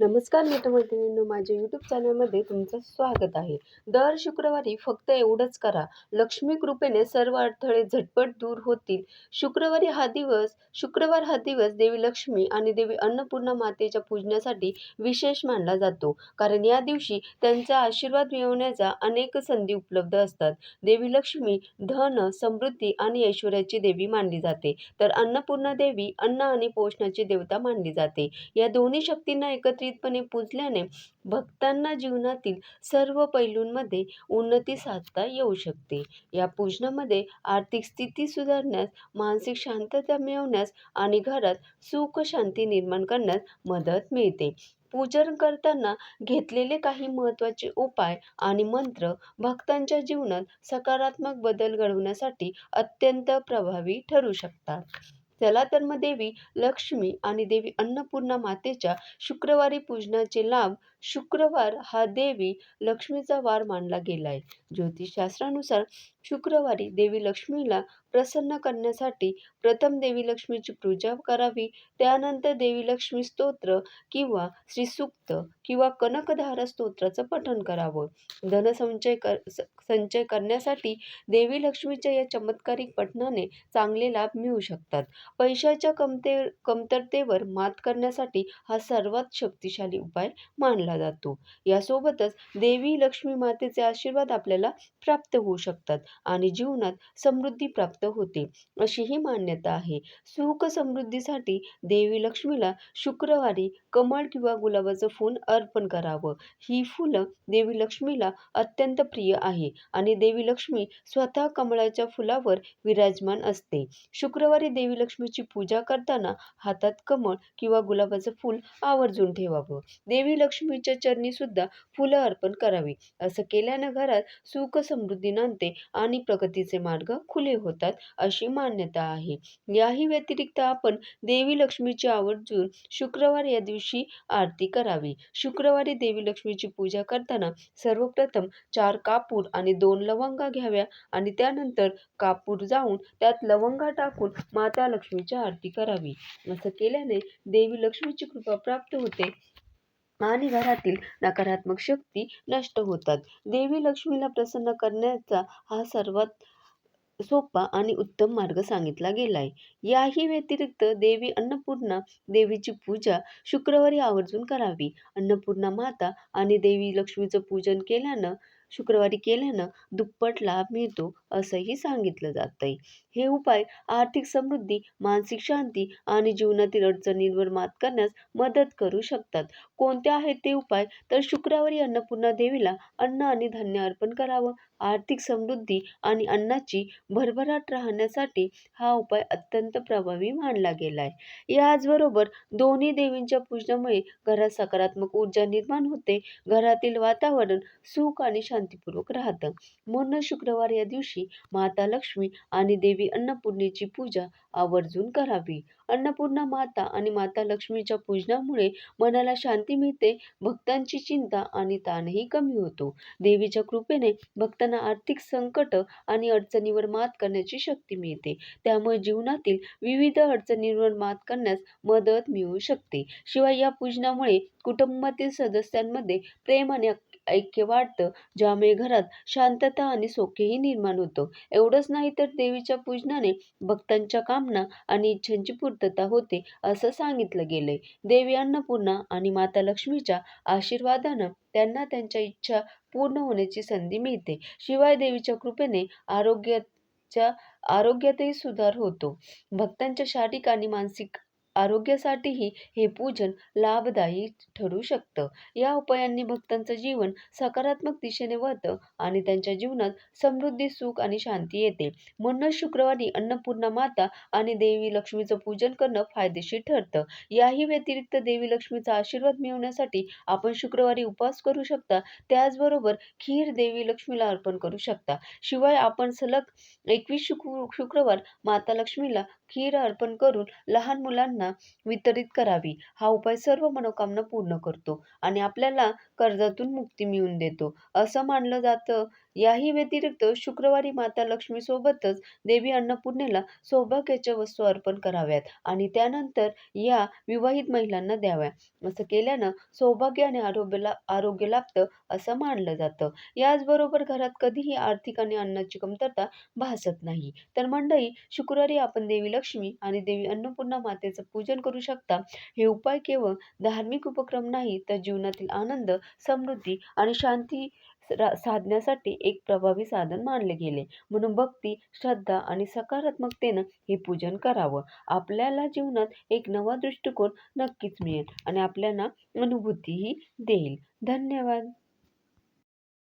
नमस्कार मित्रमैत्रिणींनो माझ्या यूट्यूब चॅनलमध्ये तुमचं स्वागत आहे. दर शुक्रवारी फक्त एवढंच करा. लक्ष्मी कृपेने सर्व अडथळे झटपट दूर होतील. शुक्रवारी हा दिवस शुक्रवार हा दिवस देवी लक्ष्मी आणि देवी अन्नपूर्णा मातेच्या पूजनासाठी विशेष मानला जातो. कारण या दिवशी त्यांचा आशीर्वाद मिळवण्याचा अनेक संधी उपलब्ध असतात. देवी लक्ष्मी धन समृद्धी आणि ऐश्वर्याची देवी मानली जाते. तर अन्नपूर्णा देवी अन्न आणि पोषणाची देवता मानली जाते. या दोन्ही शक्तींना एकत्रितपणे पूजल्याने भक्तांना जीवनातील सर्व पैलूंमध्ये उन्नती साधता येऊ शकते. या पूजनामध्ये आर्थिक स्थिती सुधारण्यास मानसिक शांतता मिळवण्यास आणि घरात सुख शांती निर्माण करण्यास मदत मिळते. पूजन करताना घेतलेले काही महत्त्वाचे उपाय आणि मंत्र भक्तांच्या जीवनात सकारात्मक बदल घडवण्यासाठी अत्यंत प्रभावी ठरू शकतात. चला तर मग देवी लक्ष्मी आणि देवी अन्नपूर्णा मातेच्या शुक्रवारी पूजनाचे लाभ शुक्रवार हा देवी लक्ष्मीचा वार मानला गेला आहे ज्योतिषशास्त्रानुसार शुक्रवारी देवी लक्ष्मीला प्रसन्न करण्यासाठी प्रथम देवी लक्ष्मीची पूजा करावी त्यानंतर देवी लक्ष्मी स्तोत्र किंवा श्रीसूक्त किंवा कनकधारा स्तोत्राचं पठण करावं. धनसंचय कर स- संचय करण्यासाठी देवी लक्ष्मीच्या या चमत्कारिक पठणाने चांगले लाभ मिळू शकतात. पैशाच्या कमते कमतरतेवर मात करण्यासाठी हा सर्वात शक्तिशाली उपाय मानला जातो. यासोबतच देवी लक्ष्मी मातेचे आशीर्वाद आपल्याला प्राप्त होऊ शकतात आणि जीवनात समृद्धी प्राप्त होते. अशी ही मान्यता आहे. सुख समृद्धीसाठी देवी लक्ष्मीला शुक्रवारी कमळ किंवा गुलाबाचं फूल अर्पण करावं. ही फुलं देवी लक्ष्मीला अत्यंत प्रिय आहे आणि देवी लक्ष्मी स्वतः कमळाच्या फुलावर विराजमान असते. शुक्रवारी देवी लक्ष्मीची पूजा करताना हातात कमळ किंवा गुलाबाचं फूल आवर्जून ठेवावं. देवी लक्ष्मी लक्ष्मीच्या चरणी सुद्धा फुलं अर्पण करावी. असं केल्यानं घरात सुख समृद्धी नांदते आणि प्रगतीचे मार्ग खुले होतात अशी मान्यता आहे. याही व्यतिरिक्त आपण देवी लक्ष्मीची आवर्जून शुक्रवार या दिवशी आरती करावी. शुक्रवारी देवी लक्ष्मीची पूजा करताना सर्वप्रथम चार कापूर आणि दोन लवंगा घ्याव्या आणि त्यानंतर कापूर जाऊन त्यात लवंगा टाकून माता लक्ष्मीची आरती करावी. असं केल्याने देवी लक्ष्मीची कृपा प्राप्त होते. आणि घरातील नकारात्मक शक्ती नष्ट होतात. देवी लक्ष्मीला प्रसन्न करण्याचा हा सर्वात सोपा आणि उत्तम मार्ग सांगितला गेला आहे याही व्यतिरिक्त देवी अन्नपूर्णा देवीची पूजा शुक्रवारी आवर्जून करावी. अन्नपूर्णा माता आणि देवी लक्ष्मीचं पूजन केल्यानं शुक्रवारी केल्यानं दुप्पट लाभ मिळतो असंही सांगितलं जातंय. हे उपाय आर्थिक समृद्धी मानसिक शांती आणि जीवनातील अडचणींवर मात करण्यास मदत करू शकतात. कोणते आहेत ते उपाय? तर शुक्रवारी अन्नपूर्णा देवीला अन्न आणि धान्य अर्पण करावं आर्थिक समृद्धी आणि अन्नाची भरभराट राहण्यासाठी हा उपाय अत्यंत प्रभावी मानला गेला आहे याचबरोबर दोन्ही देवींच्या पूजनामुळे घरात सकारात्मक ऊर्जा निर्माण होते घरातील वातावरण सुख आणि शांतीपूर्वक राहतं. म्हणून शुक्रवार या दिवशी माता लक्ष्मी आणि देवी अन्नपूर्णेची पूजा आवर्जून करावी. अन्नपूर्णा माता आणि माता लक्ष्मीच्या पूजनामुळे मनाला शांती मिळते भक्तांची चिंता आणि ताणही कमी होतो. देवीच्या कृपेने भक्तांना आर्थिक संकट आणि अडचणीवर मात करण्याची शक्ती मिळते. त्यामुळे जीवनातील विविध अडचणींवर मात करण्यास मदत मिळू शकते. शिवाय या पूजनामुळे कुटुंबातील सदस्यांमध्ये प्रेम आणि ऐक्य वाढतं ज्यामुळे घरात शांतता आणि सोखेही निर्माण होतं. एवढंच नाही तर देवीच्या पूजनाने भक्तांच्या कामना आणि इच्छांची पूर्तता होते असं सांगितलं गेलंय. देवी अन्नपूर्णा आणि माता लक्ष्मीच्या आशीर्वादानं त्यांना त्यांच्या इच्छा पूर्ण होण्याची संधी मिळते. शिवाय देवीच्या कृपेने आरोग्याच्या आरोग्यातही सुधार होतो. भक्तांच्या शारीरिक आणि मानसिक आरोग्यासाठीही हे पूजन लाभदायी ठरू शकतं. या उपायांनी भक्तांचं जीवन सकारात्मक दिशेने वळतं आणि त्यांच्या जीवनात समृद्धी सुख आणि शांती येते. म्हणूनच शुक्रवारी अन्नपूर्णा माता आणि देवी लक्ष्मीचं पूजन करणं फायदेशीर ठरतं. याही व्यतिरिक्त देवी लक्ष्मीचा आशीर्वाद मिळवण्यासाठी आपण शुक्रवारी उपवास करू शकता. त्याचबरोबर खीर देवी लक्ष्मीला अर्पण करू शकता. शिवाय आपण सलग एकवीस शुक्र शुक्रवार माता लक्ष्मीला खीर अर्पण करून लहान मुलांना वितरित करावी. हा उपाय सर्व मनोकामना पूर्ण करतो आणि आपल्याला कर्जातून मुक्ती मिळवून देतो. असं मानलं जातं याही व्यतिरिक्त शुक्रवारी माता लक्ष्मीसोबतच देवी अन्नपूर्णेला सौभाग्याच्या वस्तू अर्पण कराव्यात आणि त्यानंतर या विवाहित महिलांना द्याव्या. असं केल्यानं सौभाग्य आणि आरोग्याला आरोग्य लाभतं असं मानलं जातं. याचबरोबर घरात कधीही आर्थिक आणि अन्नाची कमतरता भासत नाही. तर मंडळी शुक्रवारी आपण देवी लक्ष्मी आणि देवी अन्नपूर्णा मातेचं पूजन करू शकता. हे उपाय केवळ धार्मिक उपक्रम नाही तर जीवनातील आनंद समृद्धी आणि शांती साधण्यासाठी एक प्रभावी साधन मानले गेले. म्हणून भक्ती श्रद्धा आणि सकारात्मकतेनं हे पूजन करावं. आपल्याला जीवनात एक नवा दृष्टिकोन नक्कीच मिळेल आणि आपल्याला अनुभूतीही देईल. धन्यवाद.